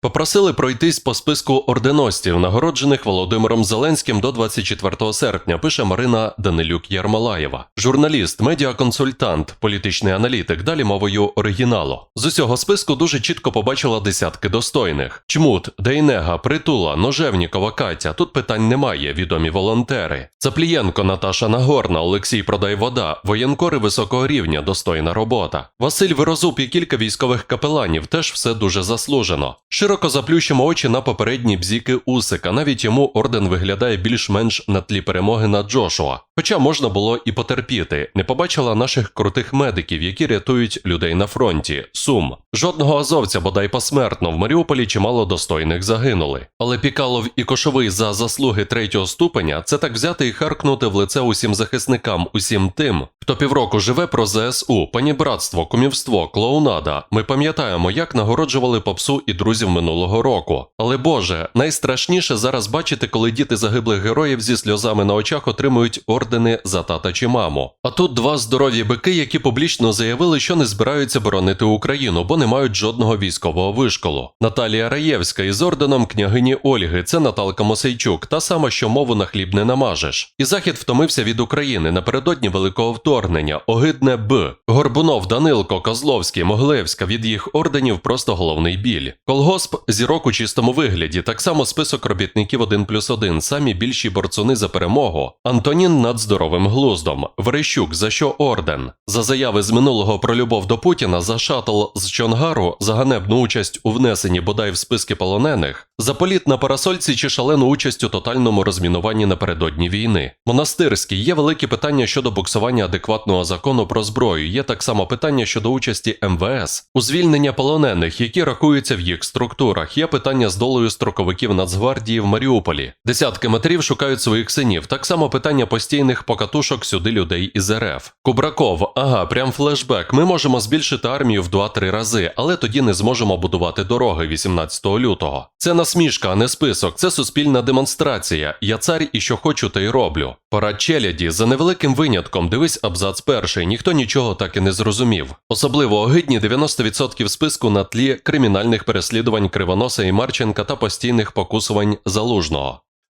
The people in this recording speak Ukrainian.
Попросили пройтись по списку орденостів, нагороджених Володимиром Зеленським до 24 серпня, пише Марина Данилюк Ярмолаєва. Журналіст, медіаконсультант, політичний аналітик, далі мовою оригіналу. З усього списку дуже чітко побачила десятки достойних: Чмут, Дейнега, Притула, Ножевнікова Катя. Тут питань немає. Відомі волонтери. Цаплієнко, Наташа Нагорна, Олексій Продайвода, воєнкори високого рівня, достойна робота. Василь Вирозуб і кілька військових капеланів теж все дуже заслужено. Широко заплющимо очі на попередні бзіки Усика. Навіть йому орден виглядає більш-менш на тлі перемоги над Джошуа. Хоча можна було і потерпіти, не побачила наших крутих медиків, які рятують людей на фронті. Сум. Жодного азовця, бодай посмертно, в Маріуполі чимало достойних загинули. Але Пікалов і Кошовий за заслуги третього ступеня це так взяти і харкнути в лице усім захисникам, усім тим, хто півроку живе про ЗСУ, панібратство, кумівство, клоунада. Ми пам'ятаємо, як нагороджували попсу і друзів минулого року. Але Боже, найстрашніше зараз бачити, коли діти загиблих героїв зі сльозами на очах отримують ордени за тата чи маму. А тут два здорові бики, які публічно заявили, що не збираються боронити Україну, бо не мають жодного військового вишколу. Наталія Раєвська із орденом княгині Ольги, це Наталка Мосейчук, та сама, що мову на хліб не намажеш. І захід втомився від України напередодні великого вторгнення. Огидне Б. Горбунов, Данилко, Козловський, Моглевська від їх орденів просто головний біль. Колгосп зірок у чистому вигляді. Так само список робітників 1 плюс 1, самі більші борцуни за перемогу. Антонін над здоровим глуздом. Верещук, за що орден? За заяви з минулого про любов до Путіна, за шатл з Чонгару, за ганебну участь у внесенні бодай в списки полонених, за політ на парасольці чи шалену участь у тотальному розмінуванні напередодні війни. Монастирський є великі питання щодо буксування адекватного закону про зброю. Є так само питання щодо участі МВС у звільнення полонених, які рахуються в їх структурах. Є питання з долею строковиків Нацгвардії в Маріуполі. Десятки матерів шукають своїх синів. Так само питання постійних покатушок сюди людей із РФ. Кубраков, ага, прям флешбек. Ми можемо збільшити армію в 2-3 рази, але тоді не зможемо будувати дороги 18 лютого. Це насмішка, а не список. Це суспільна демонстрація. Я цар і що хочу, те й роблю. Пора челяді, за невеликим винятком, дивись абзац перший, ніхто нічого так і не зрозумів. Особливо огидні 90% списку на тлі кримінальних переслідувань Кривоноса і Марченка та постійних покусувань залужного.